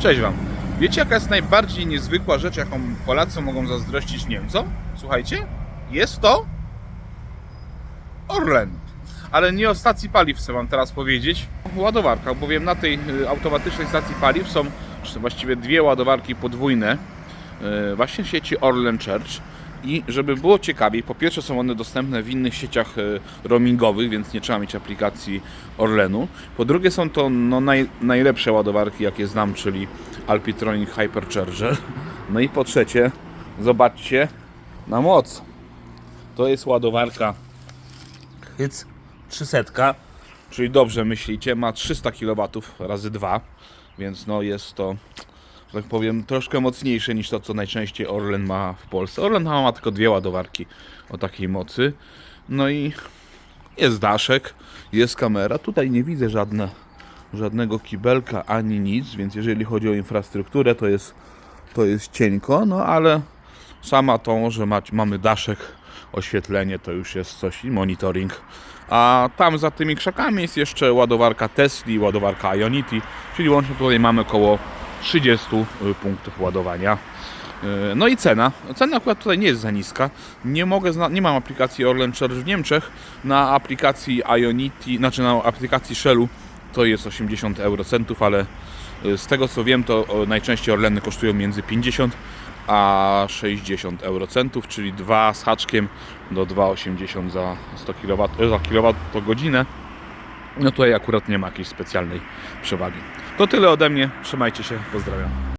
Cześć Wam. Wiecie jaka jest najbardziej niezwykła rzecz, jaką Polacy mogą zazdrościć Niemcom? Słuchajcie, jest to Orlen. Ale nie o stacji paliw chcę Wam teraz powiedzieć. O ładowarkach, bowiem na tej y, automatycznej stacji paliw są czy właściwie dwie ładowarki podwójne y, właśnie sieci Orlen Church. I żeby było ciekawiej, po pierwsze są one dostępne w innych sieciach y, roamingowych, więc nie trzeba mieć aplikacji Orlenu. Po drugie są to no, naj, najlepsze ładowarki, jakie znam, czyli Alpitronic Hypercharger. No i po trzecie, zobaczcie na moc. To jest ładowarka Hyc 300, czyli dobrze myślicie, ma 300 kW razy 2, więc no jest to, że tak powiem, troszkę mocniejsze niż to, co najczęściej Orlen ma w Polsce. Orlen ma, tylko dwie ładowarki o takiej mocy. No i jest daszek, jest kamera. Tutaj nie widzę żadne, żadnego kibelka ani nic, więc jeżeli chodzi o infrastrukturę, to jest, to jest cienko, no ale sama to, że mamy daszek, oświetlenie, to już jest coś i monitoring. A tam za tymi krzakami jest jeszcze ładowarka Tesla, ładowarka Ionity, czyli łącznie tutaj mamy około 30 punktów ładowania. Yy, No i cena. Cena akurat tutaj nie jest za niska. Nie mogę, nie mam aplikacji Orlen Charge w Niemczech. Na aplikacji Ionity, znaczy na aplikacji Shellu to jest 80 eurocentów, ale yy, z tego co wiem, to najczęściej Orleny kosztują między 50 a 60 eurocentów, czyli 2 z haczkiem do 2,80 za 100 kW, za kilowatogodzinę. No tutaj akurat nie ma jakiejś specjalnej przewagi. To tyle ode mnie. Trzymajcie się. Pozdrawiam.